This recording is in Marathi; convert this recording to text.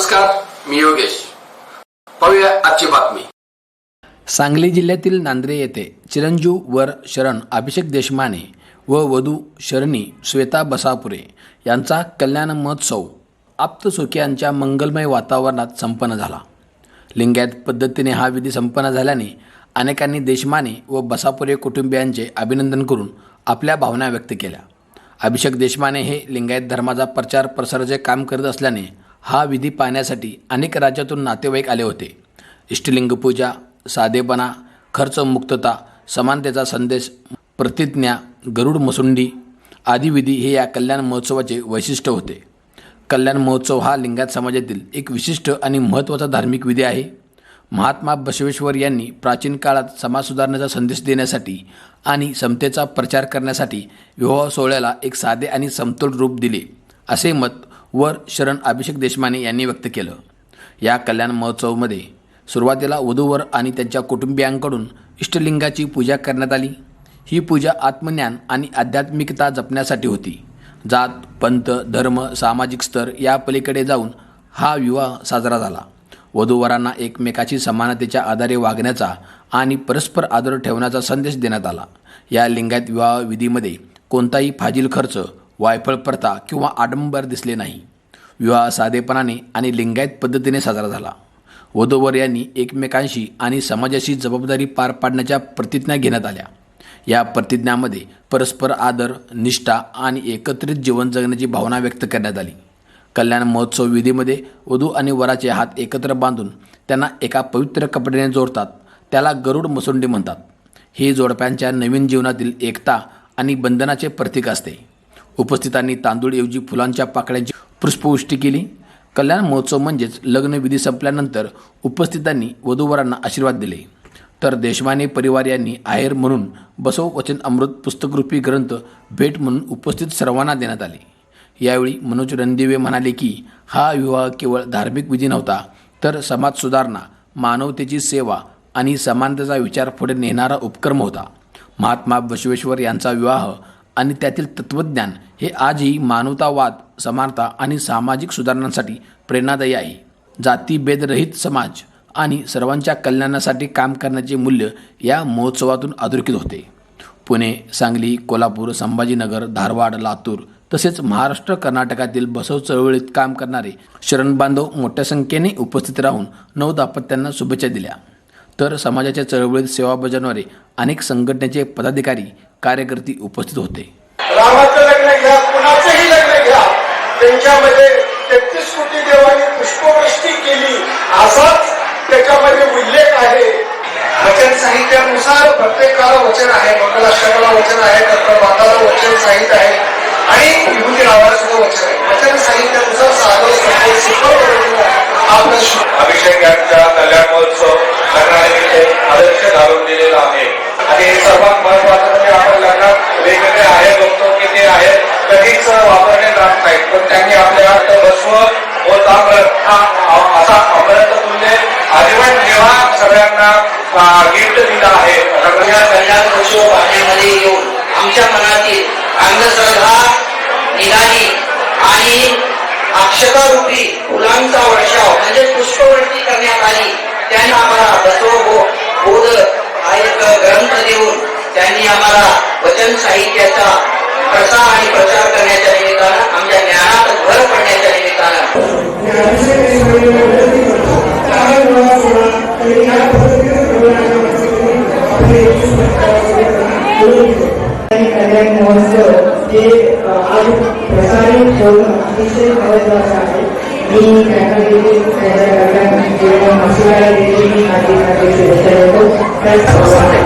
नमस्कार मी योगेश. पाहूया आजची बातमी. सांगली जिल्ह्यातील नांद्रे येथे चिरंजीव वर शरण अभिषेक देशमाने व वधू शरणी श्वेता बसापुरे यांचा कल्याण महोत्सव आप्तसुखियांच्या मंगलमय वातावरणात संपन्न झाला. लिंगायत पद्धतीने हा विधी संपन्न झाल्याने अनेकांनी देशमाने व बसापुरे कुटुंबियांचे अभिनंदन करून आपल्या भावना व्यक्त केल्या. अभिषेक देशमाने हे लिंगायत धर्माचा प्रचार प्रसाराचे काम करत असल्याने हा विधी पाहण्यासाठी अनेक राज्यातून नातेवाईक आले होते. इष्टलिंग पूजा साधेपणा खर्च मुक्तता समानतेचा संदेश प्रतिज्ञा गरुड मसुंडी आदी विधी हे या कल्याण महोत्सवाचे वैशिष्ट्य होते. कल्याण महोत्सव हा लिंगायत समाजातील एक विशिष्ट आणि महत्त्वाचा धार्मिक विधी आहे. महात्मा बसवेश्वर यांनी प्राचीन काळात समाज सुधारण्याचा संदेश देण्यासाठी आणि समतेचा प्रचार करण्यासाठी विवाह सोहळ्याला एक साधे आणि समतोल रूप दिले. असे मत वर शरण अभिषेक देशमाने यांनी व्यक्त केलं. या कल्याण महोत्सवमध्ये सुरुवातीला वधूवर आणि त्यांच्या कुटुंबियांकडून इष्टलिंगाची पूजा करण्यात आली. ही पूजा आत्मज्ञान आणि आध्यात्मिकता जपण्यासाठी होती. जात पंथ धर्म सामाजिक स्तर या पलीकडे जाऊन हा विवाह साजरा झाला. वधूवरांना एकमेकाची समानतेच्या आधारे वागण्याचा आणि परस्पर आदर ठेवण्याचा संदेश देण्यात आला. या लिंगायत विवाह विधीमध्ये कोणताही फाजील खर्च वायफळ प्रथा किंवा आडंबर दिसले नाही. विवाह साधेपणाने आणि लिंगायत पद्धतीने साजरा झाला. वधूवर यांनी एकमेकांशी आणि समाजाशी जबाबदारी पार पाडण्याच्या प्रतिज्ञा घेण्यात आल्या. या प्रतिज्ञामध्ये परस्पर आदर निष्ठा आणि एकत्रित जीवन जगण्याची भावना व्यक्त करण्यात आली. कल्याण महोत्सव विधीमध्ये वधू आणि वराचे हात एकत्र बांधून त्यांना एका पवित्र कपड्याने जोडतात. त्याला गरुड मसुंडी म्हणतात. हे जोडप्यांच्या नवीन जीवनातील एकता आणि बंधनाचे प्रतीक असते. उपस्थितांनी तांदूळऐवजी फुलांच्या पाकळ्यांची पुष्पवृष्टी केली. कल्याण महोत्सव म्हणजेच लग्नविधी संपल्यानंतर उपस्थितांनी वधूवरांना आशीर्वाद दिले. तर देशमाने परिवार यांनी आहेर म्हणून बसव वचन अमृत पुस्तकरूपी ग्रंथ भेट म्हणून उपस्थित सर्वांना देण्यात आले. यावेळी मनोज रणदिवे म्हणाले की हा विवाह केवळ धार्मिक विधी नव्हता तर समाज सुधारणा मानवतेची सेवा आणि समानतेचा विचार पुढे नेणारा उपक्रम होता. महात्मा बसवेश्वर यांचा विवाह आणि त्यातील तत्त्वज्ञान हे आजही मानवतावाद समानता आणि सामाजिक सुधारणांसाठी प्रेरणादायी आहे. जातीभेदरहित समाज आणि सर्वांच्या कल्याणासाठी काम करण्याचे मूल्य या महोत्सवातून अधोरेखित होते. पुणे सांगली कोल्हापूर संभाजीनगर धारवाड लातूर तसेच महाराष्ट्र कर्नाटकातील बसव चळवळीत काम करणारे शरण बांधव मोठ्या संख्येने उपस्थित राहून नऊ दाम्पत्यांना शुभेच्छा दिल्या. तर समाजाच्या चळवळीत सेवा बजावणारे अनेक संघटनेचे पदाधिकारी कार्यकर्ते उपस्थित होते. रामाचं लग्न घ्या कुणाचंही लग्न घ्या. त्यांच्यामध्ये तेहतीस कोटी देवांनी पुष्पवृष्टी केली. असाच त्याच्यामध्ये उल्लेख आहे. वचन साहित्यानुसार प्रत्येकाला वचन आहे मंगलाष्टकाला वचन आहे डॉक्टर वचन साहित्य आहे. आणि विभूती रावाला सुद्धा वचन आहे. वचन साहित्यानुसार साधव वापरले जात नाहीत. पण त्यांनी आपल्या बसव व ताम्र हा असा अमृत तुल्य आजीवन जेव्हा सगळ्यांना गिफ्ट दिला आहे. या कल्याण उत्सव पाहण्यामध्ये हो येऊन आमच्या मनातील अंधश्रद्धा निघाली आणि अक्षतारूपी फुलांचा वर्षाव म्हणजे पुष्पवृष्टी करण्यात आली त्यांनी आम्हाला बसव हो, बोध हा एक ग्रंथ देऊन त्यांनी आम्हाला वचन साहित्याचा प्रसार आणि प्रचार कल्याण महोत्सव हे अ, आज प्रसारित होणं अतिशय महत्वाचं आहे. मी त्यांना देखील त्यांच्या कल्याण किंवा मसुराला देखील मी हार्दिक हार्दिक शुभेच्छा देतो त्याचप्रमाणे